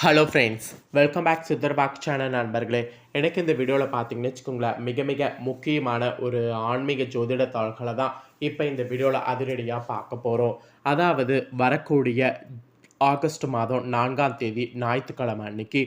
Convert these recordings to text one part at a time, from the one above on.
Hello friends welcome back சித்தர்பாக் channel நண்பர்களே. எனக்கு இந்த வீடியோவில் பார்த்தீங்கன்னு வச்சுக்கோங்களேன் மிக மிக முக்கியமான ஒரு ஆன்மீக ஜோதிட தாள்களை தான் இப்போ இந்த வீடியோவில் அதிரடியாக பார்க்க போகிறோம் அதாவது வரக்கூடிய ஆகஸ்ட் மாதம் நான்காம் தேதி ஞாயிற்றுக்கிழமை அன்னைக்கு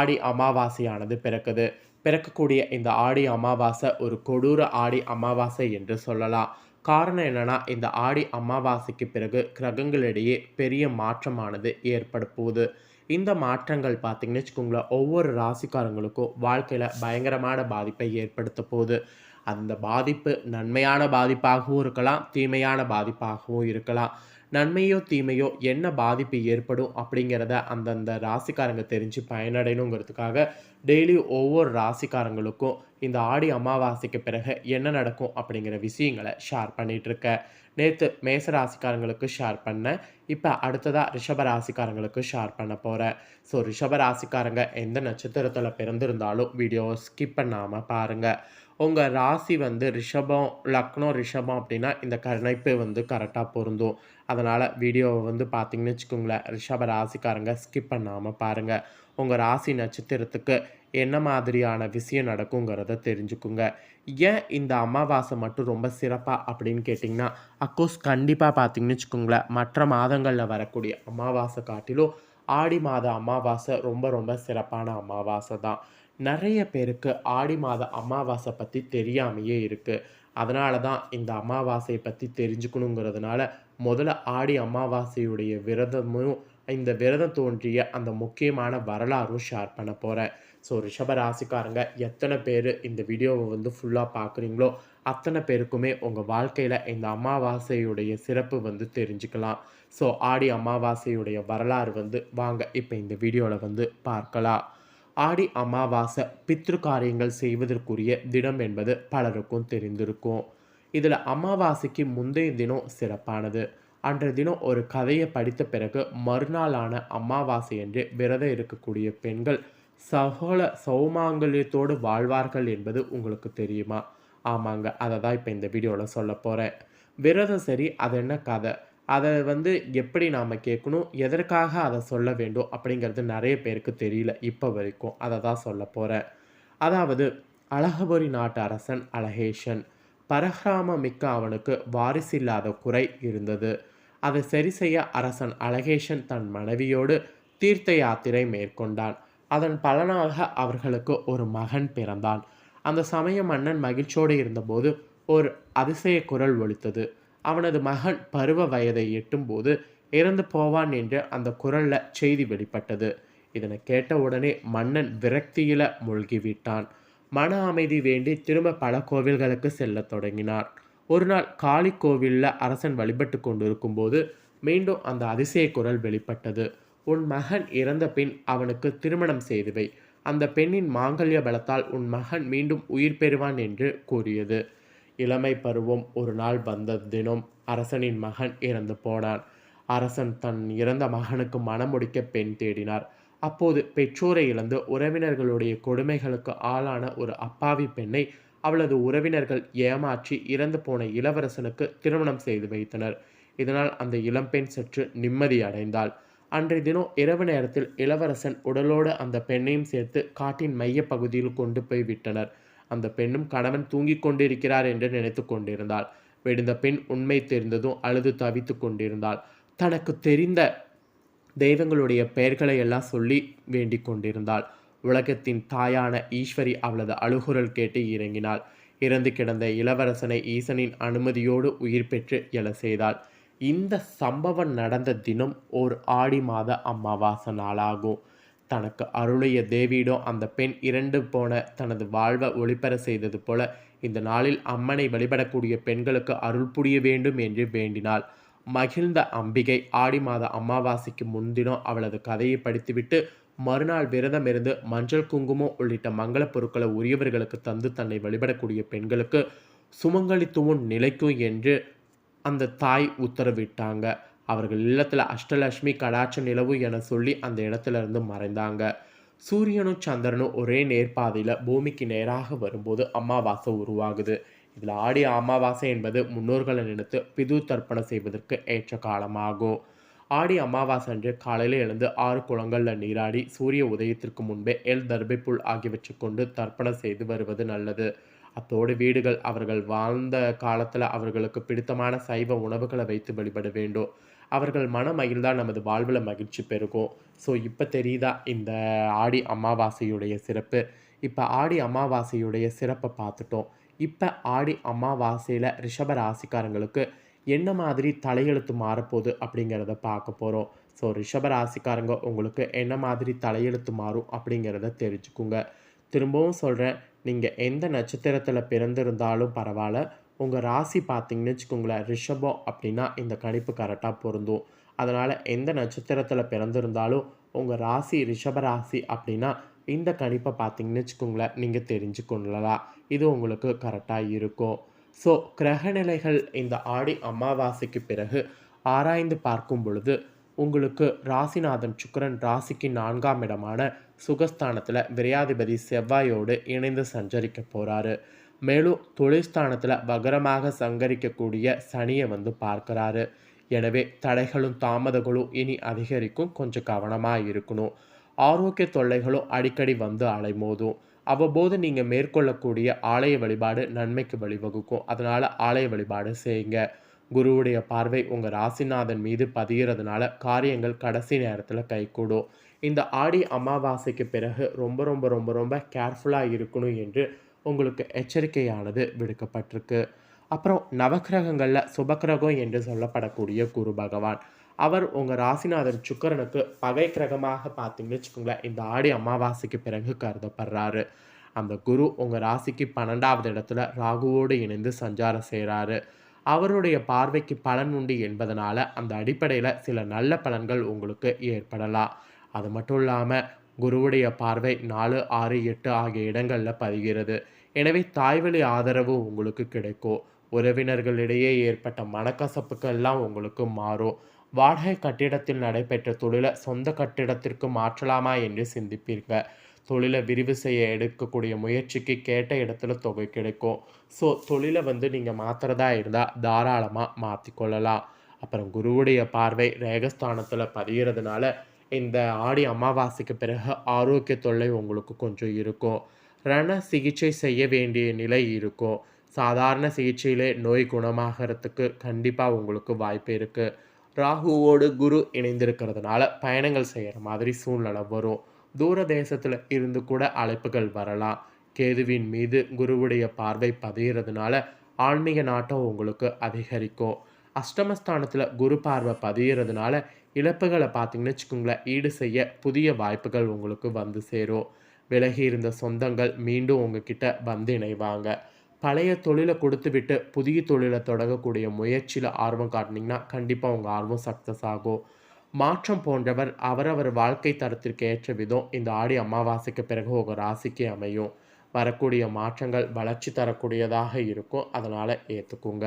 ஆடி அமாவாசையானது பிறக்குது. பிறக்கக்கூடிய இந்த ஆடி அமாவாசை ஒரு கொடூர ஆடி அமாவாசை என்று சொல்லலாம். காரணம் என்னென்னா இந்த ஆடி அமாவாசைக்கு பிறகு கிரகங்களிடையே பெரிய மாற்றமானது ஏற்பட போகுது. இந்த மாற்றங்கள் பார்த்தீங்கன்னு வச்சுக்கோங்களேன் ஒவ்வொரு ராசிக்காரங்களுக்கும் வாழ்க்கையில் பயங்கரமான பாதிப்பை ஏற்படுத்த போகுது. அந்த பாதிப்பு நன்மையான பாதிப்பாகவும் இருக்கலாம் தீமையான பாதிப்பாகவும் இருக்கலாம். நன்மையோ தீமையோ என்ன பாதிப்பு ஏற்படும் அப்படிங்கிறத அந்தந்த ராசிக்காரங்க தெரிஞ்சு பயனடையணுங்கிறதுக்காக டெய்லி ஒவ்வொரு ராசிக்காரங்களுக்கும் இந்த ஆடி அமாவாசைக்கு பிறகு என்ன நடக்கும் அப்படிங்கிற விஷயங்களை ஷேர் பண்ணிகிட்ருக்கேன் நேற்று மேச ராசிக்காரங்களுக்கு ஷேர் பண்ணேன். இப்போ அடுத்ததாக ரிஷப ராசிக்காரங்களுக்கு ஷேர் பண்ண போகிறேன் ஸோ ரிஷப ராசிக்காரங்க எந்த நட்சத்திரத்தில் பிறந்திருந்தாலும் வீடியோவை ஸ்கிப் பண்ணாமல் பாருங்கள் உங்கள் ராசி வந்து ரிஷபம் லக்னோ ரிஷபம் அப்படின்னா இந்த கணிப்பு வந்து கரெக்டாக பொருந்தும். அதனால் வீடியோவை வந்து பார்த்தீங்கன்னு வச்சுக்கோங்களேன் ரிஷப ராசிக்காரங்க ஸ்கிப் பண்ணாமல் பாருங்கள் உங்கள் ராசி நட்சத்திரத்துக்கு என்ன மாதிரியான விஷயம் நடக்குங்கிறத தெரிஞ்சுக்குங்க. ஏன் இந்த அமாவாசை மட்டும் ரொம்ப சிறப்பாக அப்படின்னு கேட்டிங்கன்னா அக்கோர்ஸ் கண்டிப்பாக பார்த்தீங்கன்னு வச்சுக்கோங்களேன் மற்ற மாதங்களில் வரக்கூடிய அமாவாசை காட்டிலும் ஆடி மாத அமாவாசை ரொம்ப ரொம்ப சிறப்பான அமாவாசை தான். நிறைய பேருக்கு ஆடி மாத அமாவாசை பற்றி தெரியாமையே இருக்குது அதனால தான் இந்த அமாவாசையை பற்றி தெரிஞ்சுக்கணுங்கிறதுனால முதல்ல ஆடி அமாவாசையுடைய விரதமும் இந்த விரதம் தோன்றிய அந்த முக்கியமான வரலாறும் ஷேர் பண்ண போகிறேன் ஸோ ரிஷப ராசிக்காரங்க எத்தனை பேர் இந்த வீடியோவை வந்து ஃபுல்லாக பார்க்குறீங்களோ அத்தனை பேருக்குமே உங்கள் வாழ்க்கையில் இந்த அமாவாசையுடைய சிறப்பு வந்து தெரிஞ்சுக்கலாம். ஸோ ஆடி அமாவாசையுடைய வரலாறு வந்து வாங்க இப்போ இந்த வீடியோவில் வந்து பார்க்கலாம். ஆடி அமாவாசை பித்ரு காரியங்கள் செய்வதற்குரிய தினம் என்பது பலருக்கும் தெரிந்திருக்கும். இதில் அமாவாசைக்கு முந்தைய தினம் சிறப்பானது. அன்றைய தினம் ஒரு கதையை படித்த பிறகு மறுநாளான அமாவாசை என்று விரதம் இருக்கக்கூடிய பெண்கள் சகோல சௌமாங்கல்யத்தோடு வாழ்வார்கள் என்பது உங்களுக்கு தெரியுமா? ஆமாங்க அதை தான் இப்போ இந்த வீடியோவில் சொல்ல போகிறேன் விரதம் சரி அது என்ன கதை? அதை வந்து எப்படி நாம் கேட்கணும் எதற்காக அதை சொல்ல வேண்டும் அப்படிங்கிறது நிறைய பேருக்கு தெரியல இப்போ வரைக்கும். அதை தான் சொல்ல போகிறேன் அதாவது அழகபுரி நாட்டு அரசன் அழகேஷன் பரஹ்ராம மிக்க அவனுக்கு வாரிசில்லாத குறை இருந்தது. அதை சரி செய்ய அரசன் அழகேஷன் தன் மனைவியோடு தீர்த்த யாத்திரை மேற்கொண்டான். அதன் பலனாக அவர்களுக்கு ஒரு மகன் பிறந்தான். அந்த சமயம் மன்னன் மகிழ்ச்சியோடு இருந்தபோது ஒரு அதிசய குரல் ஒலித்தது. அவனது மகன் பருவ வயதை எட்டும்போது இறந்து போவான் என்று அந்த குரல்ல செய்தி வெளிப்பட்டது. இதனை கேட்ட உடனே மன்னன் விரக்தியில மூழ்கிவிட்டான். மன அமைதி வேண்டி திரும்ப பல கோவில்களுக்கு செல்லத் தொடங்கினார். ஒரு நாள் காளி கோவிலில் அரசன் வழிபட்டு கொண்டிருக்கும் போது மீண்டும் அந்த அதிசய குரல் வெளிப்பட்டது. உன் மகன் இறந்த பின் அவனுக்கு திருமணம் செய்துவை. அந்த பெண்ணின் மாங்கல்ய பலத்தால் உன் மகன் மீண்டும் உயிர் பெறுவான் என்று கூறியது. இளமை பருவம் ஒரு நாள் வந்த தினம் அரசனின் மகன் இறந்து போனான். அரசன் தன் இறந்த மகனுக்கு மனமுடிக்க பெண் தேடினார். அப்போது பெற்றோரை இழந்து உறவினர்களுடைய கொடுமைகளுக்கு ஆளான ஒரு அப்பாவி பெண்ணை அவளது உறவினர்கள் ஏமாற்றி இறந்து போன இளவரசனுக்கு திருமணம் செய்து வைத்தனர். இதனால் அந்த இளம்பெண் சற்று நிம்மதி அடைந்தாள். அன்றைய தினம் இரவு நேரத்தில் இளவரசன் உடலோடு அந்த பெண்ணையும் சேர்த்து காட்டின் மைய பகுதியில் கொண்டு போய் விட்டனர். அந்த பெண்ணும் கணவன் தூங்கிக் கொண்டிருக்கிறார் என்று நினைத்து கொண்டிருந்தாள். விடுந்த பெண் உண்மை தெரிந்ததும் அழுது தவித்து கொண்டிருந்தாள். தனக்கு தெரிந்த தெய்வங்களுடைய பெயர்களை எல்லாம் சொல்லி வேண்டிக் கொண்டிருந்தாள். உலகத்தின் தாயான ஈஸ்வரி அவளது அழுகுரல் கேட்டு இறங்கினாள். இறந்து கிடந்த இளவரசனை ஈசனின் அனுமதியோடு உயிர் பெற்று எழ செய்தாள். இந்த சம்பவம் நடந்த தினம் ஓர் ஆடி மாத அமாவாசை நாளாகும். தனக்கு அருளிய தேவியிடம் அந்த பெண் இரண்டு போன தனது வாழ்வை ஒளிபெற செய்தது போல இந்த நாளில் அம்மனை வழிபடக்கூடிய பெண்களுக்கு அருள் புரிய வேண்டும் என்று வேண்டினாள். மகிழ்ந்த அம்பிகை ஆடி மாத அமாவாசைக்கு முன்தினம் அவளது கதையை படித்துவிட்டு மறுநாள் விரதம் இருந்து மஞ்சள் குங்குமம் உள்ளிட்ட மங்கள பொருட்களை உரியவர்களுக்கு தந்து தன்னை வழிபடக்கூடிய பெண்களுக்கு சுமங்கலித்துவம் நிலைக்கும் என்று அந்த தாய் உத்தரவிட்டாங்க. அவர்கள் இல்லத்தில் அஷ்டலட்சுமி கடாட்ச நிலவு என சொல்லி அந்த இடத்துல இருந்து மறைந்தாங்க. சூரியனும் சந்திரனும் ஒரே நேர்பாதையில் பூமிக்கு நேராக வரும்போது அமாவாசை உருவாகுது. இதில் ஆடி அமாவாசை என்பது முன்னோர்களை நினைத்து பிது தர்ப்பணம் செய்வதற்கு ஏற்ற காலமாகும். ஆடி அமாவாசை அன்று காலையில் எழுந்து ஆறு குளங்களில் நீராடி சூரிய உதயத்திற்கு முன்பே எல் தர்பை புல் ஆகியவற்றை கொண்டு தர்ப்பணம் செய்து வருவது நல்லது. அத்தோடு வீடுகள் அவர்கள் வாழ்ந்த காலத்தில் அவர்களுக்கு பிடித்தமான சைவ உணவுகளை வைத்து வழிபட வேண்டும். அவர்கள் மன மகிழ்தான் நமது வாழ்வில் மகிழ்ச்சி பெருகும். ஸோ இப்போ தெரியுதா? இந்த ஆடி அமாவாசையுடைய சிறப்பு. இப்போ ஆடி அமாவாசையுடைய சிறப்பை பார்த்துட்டோம். இப்போ ஆடி அமாவாசையில் ரிஷப ராசிக்காரங்களுக்கு என்ன மாதிரி தலையெழுத்து மாறப்போகுது அப்படிங்கிறத பார்க்க போகிறோம் ஸோ ரிஷப ராசிக்காரங்க உங்களுக்கு என்ன மாதிரி தலையெழுத்து மாறும் அப்படிங்கிறத தெரிஞ்சுக்குங்க. திரும்பவும் சொல்கிறேன் நீங்கள் எந்த நட்சத்திரத்தில் பிறந்திருந்தாலும் பரவாயில்ல. உங்கள் ராசி பார்த்தீங்கன்னு வச்சுக்கோங்களேன் ரிஷபம் அப்படின்னா இந்த கணிப்பு கரெக்டாக பொருந்தும். அதனால் எந்த நட்சத்திரத்தில் பிறந்திருந்தாலும் உங்கள் ராசி ரிஷப ராசி அப்படின்னா இந்த கணிப்பை பார்த்தீங்கன்னு வச்சுக்கோங்களேன் நீங்கள் தெரிஞ்சு கொள்ளலாம். இது உங்களுக்கு கரெக்டாக இருக்கும். ஸோ கிரகநிலைகள் இந்த ஆடி அமாவாசைக்கு பிறகு ஆராய்ந்து பார்க்கும் பொழுது உங்களுக்கு ராசிநாதன் சுக்கரன் ராசிக்கு நான்காம் இடமான சுகஸ்தானத்தில் விரையாதிபதி செவ்வாயோடு இணைந்து சஞ்சரிக்க போகிறாரு மேலும் தொழில்ஸ்தானத்தில் வகரமாக சங்கரிக்கக்கூடிய சனியை வந்து பார்க்குறாரு. எனவே தடைகளும் தாமதங்களும் இனி அதிகரிக்கும். கொஞ்சம் கவனமாக இருக்கணும். ஆரோக்கிய தொல்லைகளும் அடிக்கடி வந்து அலைமோதும். அவ்வப்போது நீங்கள் மேற்கொள்ளக்கூடிய ஆலய வழிபாடு நன்மைக்கு வழிவகுக்கும். அதனால் ஆலய வழிபாடு செய்யுங்க. குருவுடைய பார்வை உங்கள் ராசிநாதன் மீது பதிகிறதுனால காரியங்கள் கடைசி நேரத்தில் கைகூடும். இந்த ஆடி அமாவாசைக்கு பிறகு ரொம்ப ரொம்ப ரொம்ப ரொம்ப கேர்ஃபுல்லாக இருக்கணும் என்று உங்களுக்கு எச்சரிக்கையானது விடுக்கப்பட்டிருக்கு. அப்புறம் நவக்கிரகங்களில் சுபக்கிரகம் என்று சொல்லப்படக்கூடிய குரு பகவான். அவர் உங்கள் ராசிநாதன் சுக்கரனுக்கு பகை கிரகமாக பார்த்தீங்கன்னு வச்சுக்கோங்களேன் இந்த ஆடி அமாவாசைக்கு பிறகு கருதப்படுறாரு. அந்த குரு உங்கள் ராசிக்கு பன்னெண்டாவது இடத்துல ராகுவோடு இணைந்து சஞ்சாரம் செய்கிறாரு அவருடைய பார்வைக்கு பலன் உண்டு என்பதனால அந்த அடிப்படையில் சில நல்ல பலன்கள் உங்களுக்கு ஏற்படலாம். அது மட்டும் இல்லாமல் குருவுடைய பார்வை நாலு ஆறு எட்டு ஆகிய இடங்களில் பதிகிறது. எனவே தாய்வழி ஆதரவு உங்களுக்கு கிடைக்கும். உறவினர்களிடையே ஏற்பட்ட மனக்கசப்புக்கெல்லாம் உங்களுக்கு மாறும். வாடகை கட்டிடத்தில் நடைபெற்ற தொழிலை சொந்த கட்டிடத்திற்கு மாற்றலாமா என்று சிந்திப்பீர்கள். தொழிலை விரிவு செய்ய எடுக்கக்கூடிய முயற்சிக்கு கேட்ட இடத்துல தொகை கிடைக்கும். ஸோ தொழிலை வந்து நீங்கள் மாற்றுறதா இருந்தால் தாராளமாக மாற்றிக்கொள்ளலாம் அப்புறம் குருவுடைய பார்வை ரேகஸ்தானத்தில் பதிகிறதுனால இந்த ஆடி அமாவாசைக்கு பிறகு ஆரோக்கிய தொல்லை உங்களுக்கு கொஞ்சம் இருக்கும். ரண சிகிச்சை செய்ய வேண்டிய நிலை இருக்கும். சாதாரண சிகிச்சையிலே நோய் குணமாகறதுக்கு கண்டிப்பாக உங்களுக்கு வாய்ப்பு இருக்குது ராகுவோடு குரு இணைந்திருக்கிறதுனால பயணங்கள் செய்கிற மாதிரி சூழ்நிலை வரும். தூர தேசத்தில் இருந்து கூட அழைப்புகள் வரலாம். கேதுவின் மீது குருவுடைய பார்வை பதிகிறதுனால ஆன்மீக நாட்டம் உங்களுக்கு அதிகரிக்கும். அஷ்டமஸ்தானத்தில் குரு பார்வை பதிகிறதுனால இழப்புகளை பார்த்தீங்கன்னு வச்சுக்கோங்களேன் ஈடு செய்ய புதிய வாய்ப்புகள் உங்களுக்கு வந்து சேரும். விலகி இருந்த சொந்தங்கள் மீண்டும் உங்ககிட்ட வந்து இணைவாங்க. பழைய தொழிலை கொடுத்து விட்டு புதிய தொழிலை தொடங்கக்கூடிய முயற்சியில் ஆர்வம் காட்டினீங்கன்னா கண்டிப்பாக உங்கள் ஆர்வம் சக்ஸஸ் ஆகும். மாற்றம் போன்றவர் அவரவர் வாழ்க்கை தரத்திற்கு ஏற்ற விதம் இந்த ஆடி அமாவாசைக்கு பிறகு உங்கள் ராசிக்கு அமையும். வரக்கூடிய மாற்றங்கள் வளர்ச்சி தரக்கூடியதாக இருக்கும். அதனால் ஏற்றுக்குங்க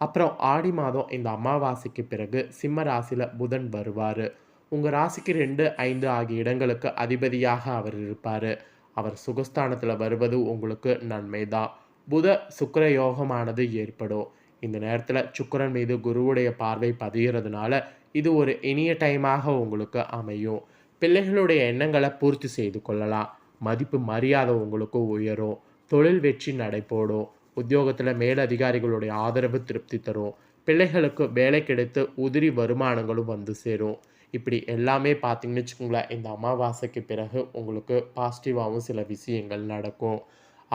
அப்புறம் ஆடி மாதம் இந்த அமாவாசைக்கு பிறகு சிம்ம ராசியில் புதன் வருவார். உங்கள் ராசிக்கு ரெண்டு ஐந்து ஆகிய இடங்களுக்கு அதிபதியாக அவர் இருப்பார். அவர் சுகஸ்தானத்தில் வருவது உங்களுக்கு நன்மை தான் புத சுக்கர யோகமானது ஏற்படும். இந்த நேரத்தில் சுக்கரன் மீது குருவுடைய பார்வை பதிகிறதுனால இது ஒரு இனிய டைமாக உங்களுக்கு அமையும். பிள்ளைகளுடைய எண்ணங்களை பூர்த்தி செய்து கொள்ளலாம். மதிப்பு மரியாதை உங்களுக்கு உயரும். தொழில் வெற்றி நடைபோடும் உத்தியோகத்தில் மேலதிகாரிகளுடைய ஆதரவு திருப்தி தரும். பிள்ளைகளுக்கு வேலை கிடைத்து உதிரி வருமானங்களும் வந்து சேரும். இப்படி எல்லாமே பார்த்தீங்கன்னு வச்சுக்கோங்களேன் இந்த அமாவாசைக்கு பிறகு உங்களுக்கு பாசிட்டிவாகவும் சில விஷயங்கள் நடக்கும்.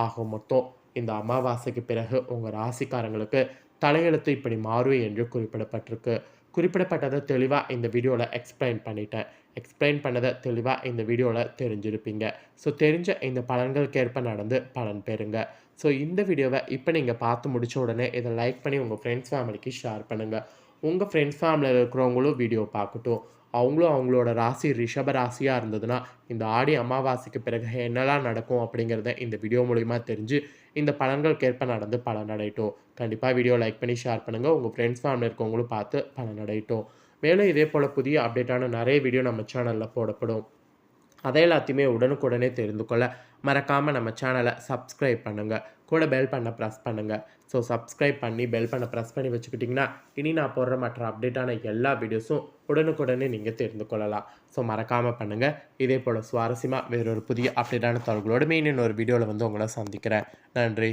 ஆக மொத்தம் இந்த அமாவாசைக்கு பிறகு உங்கள் ராசிக்காரங்களுக்கு தலையெழுத்து இப்படி மாறும் என்று குறிப்பிடப்பட்டிருக்கு. குறிப்பிடப்பட்டதை தெளிவாக இந்த வீடியோவில் எக்ஸ்பிளைன் பண்ணிட்டேன். எக்ஸ்பிளைன் பண்ணதை தெளிவாக இந்த வீடியோவில் தெரிஞ்சிருப்பீங்க. ஸோ தெரிஞ்ச இந்த பலன்களுக்கேற்ப நடந்து பலன் பெறுங்க. ஸோ இந்த வீடியோவை இப்போ நீங்கள் பார்த்து முடித்த உடனே இதை லைக் பண்ணி உங்கள் ஃப்ரெண்ட்ஸ் ஃபேமிலிக்கு ஷேர் பண்ணுங்கள் உங்கள் ஃப்ரெண்ட்ஸ் ஃபேமிலியில் இருக்கிறவங்களும் வீடியோ பார்க்கட்டும். அவங்களும் அவங்களோட ராசி ரிஷப ராசியாக இருந்ததுன்னா இந்த ஆடி அமாவாசைக்கு பிறகு என்னெல்லாம் நடக்கும் அப்படிங்கிறத இந்த வீடியோ மூலிமா தெரிஞ்சு இந்த பலன்களுக்கேற்ப நடந்து பலனடையட்டும் கண்டிப்பாக வீடியோ லைக் பண்ணி ஷேர் பண்ணுங்கள் உங்கள் ஃப்ரெண்ட்ஸ் ஃபேமிலி இருக்கவங்களும் பார்த்து பலனடையட்டும் மேலும் இதே போல் புதிய அப்டேட்டான நிறைய வீடியோ நம்ம சேனலில் போடப்படும். அதை எல்லாத்தையுமே உடனுக்குடனே தெரிந்து கொள்ள மறக்காமல் நம்ம சேனலை சப்ஸ்கிரைப் பண்ணுங்கள் கூட பெல் பண்ண ப்ரெஸ் பண்ணுங்கள் ஸோ சப்ஸ்கிரைப் பண்ணி பெல் பண்ண ப்ரெஸ் பண்ணி வச்சுக்கிட்டிங்கன்னா இனி நான் போடுற மற்ற அப்டேட்டான எல்லா வீடியோஸும் உடனுக்குடனே நீங்கள் தெரிந்து கொள்ளலாம். ஸோ மறக்காமல் பண்ணுங்கள் இதே போல் சுவாரஸ்யமாக வேறொரு புதிய அப்டேட்டான தகவல்களோடு மெயின் இன்னொரு வீடியோவில் வந்து உங்களை சந்திக்கிறேன். நன்றி.